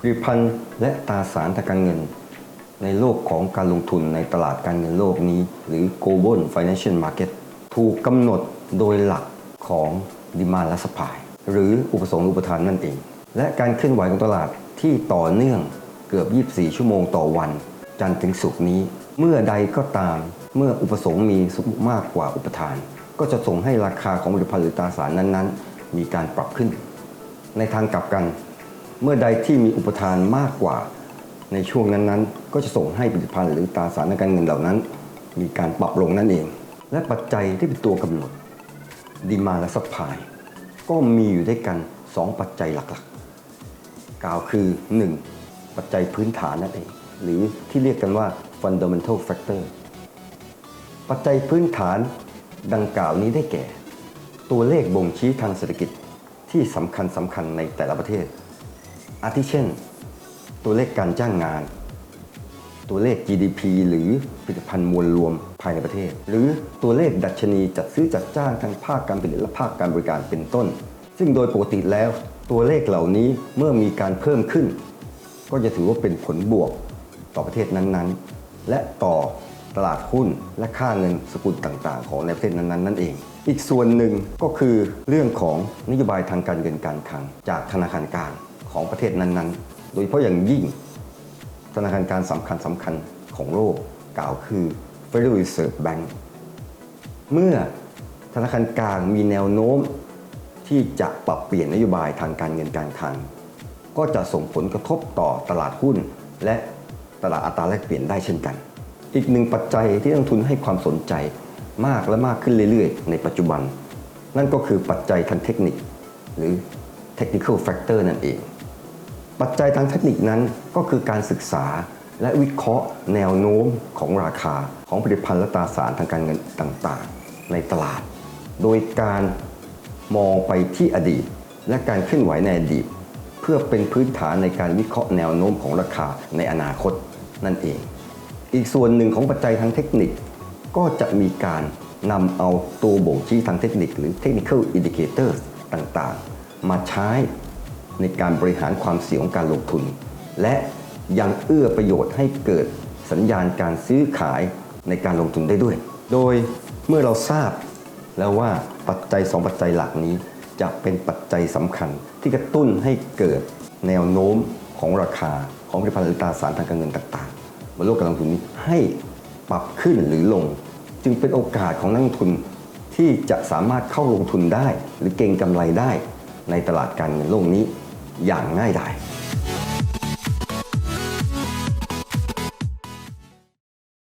ผลิตภัณฑ์และตราสารทางการเงิน ในโลกของการลงทุนในตลาดการเงินโลกนี้ หรือ global financial market ถูกกำหนดโดยหลักของ demand และ supply หรืออุปสงค์อุปทานนั่นเอง และการเคลื่อนไหวของตลาดที่ต่อเนื่องเกือบ 24 ชั่วโมงต่อวัน จันทร์ถึงศุกร์นี้ เมื่อใดก็ตามเมื่ออุปสงค์มีสมมุมากกว่าอุปทาน ก็จะส่งให้ราคาของผลิตภัณฑ์หรือตราสารนั้นๆ มีการปรับขึ้น ในทางกลับกัน เมื่อใดที่มีอุปทานมากกว่า ในช่วงนั้นๆ ก็จะส่งให้ผลิตภัณฑ์หรือตราสารทางการเงินเหล่านั้น มีการปรับลงนั่นเอง และปัจจัยที่เป็นตัวกำหนดดีมาและสัพพายก็มีอยู่ด้วยกัน 2 ปัจจัยหลักๆ กล่าวคือ 1. ปัจจัยพื้นฐานนั่นเอง หรือที่เรียกกันว่า fundamental factor ปัจจัยพื้นฐานดังกล่าวนี้ได้แก่ ตัวเลขบ่งชี้ทางเศรษฐกิจที่สำคัญสำคัญในแต่ละประเทศ อาทิเช่น ตัวเลขการจ้างงาน ตัวเลข GDP หรือผลิตภัณฑ์มวลรวมภายในประเทศ หรือตัวเลขดัชนีจัดซื้อจัดจ้างทางภาคการผลิตและภาคการบริการเป็นต้น ซึ่งโดยปกติแล้ว ตัวเลขเหล่านี้เมื่อมีการเพิ่มขึ้น ก็จะถือว่าเป็นผลบวกต่อประเทศนั้นๆ และต่อตลาดหุ้นและค่าเงินสกุลต่างๆ ของในประเทศนั้นๆนั่นเอง อีกส่วนหนึ่งก็คือเรื่องของนโยบายทางการเงินการคลังจากธนาคารกลาง ของประเทศนั้นๆ โดยเฉพาะอย่างยิ่งธนาคารการสำคัญสำคัญของโลกกล่าวคือ Federal Reserve Bank เมื่อธนาคารกลางมีแนวโน้มที่จะปรับเปลี่ยนนโยบายทางการเงินการคลังก็จะส่งผลกระทบต่อตลาดหุ้น และตลาดอัตราแลกเปลี่ยนได้เช่นกัน อีกหนึ่งปัจจัยที่นักทุนให้ความสนใจมากและมากขึ้นเรื่อยๆ ในปัจจุบัน นั่นก็คือปัจจัยทางเทคนิค หรือ technical factor นั่นเอง ปัจจัยทางเทคนิคนั้นก็คือการศึกษาและวิเคราะห์แนวโน้มของราคาของผลิตภัณฑ์และตราสารทางการเงินต่างๆ ในตลาด โดยการมองไปที่อดีต และการเคลื่อนไหวในอดีต เพื่อเป็นพื้นฐานในการวิเคราะห์แนวโน้มของราคาในอนาคตนั่นเอง อีกส่วนหนึ่งของปัจจัยทางเทคนิค ก็จะมีการนำเอาตัวบ่งชี้ทางเทคนิคหรือ technical indicators ต่างๆ มาใช้ ในการบริหารความเสี่ยงของการลงทุน และยังเอื้อประโยชน์ให้เกิดสัญญาณการซื้อขายในการลงทุนได้ด้วย โดยเมื่อเราทราบแล้วว่าปัจจัย 2 ปัจจัยหลักนี้ จะเป็นปัจจัยสำคัญที่กระตุ้นให้เกิดแนวโน้มของราคาของผลิตภัณฑ์หรือตราสารทางการเงินต่างๆบนโลกการลงทุนนี้ให้ปรับขึ้นหรือลง จึงเป็นโอกาสของนักลงทุนที่จะสามารถเข้าลงทุนได้ หรือเก็งกำไรได้ในตลาดการเงินโลกนี้ อย่างง่ายดาย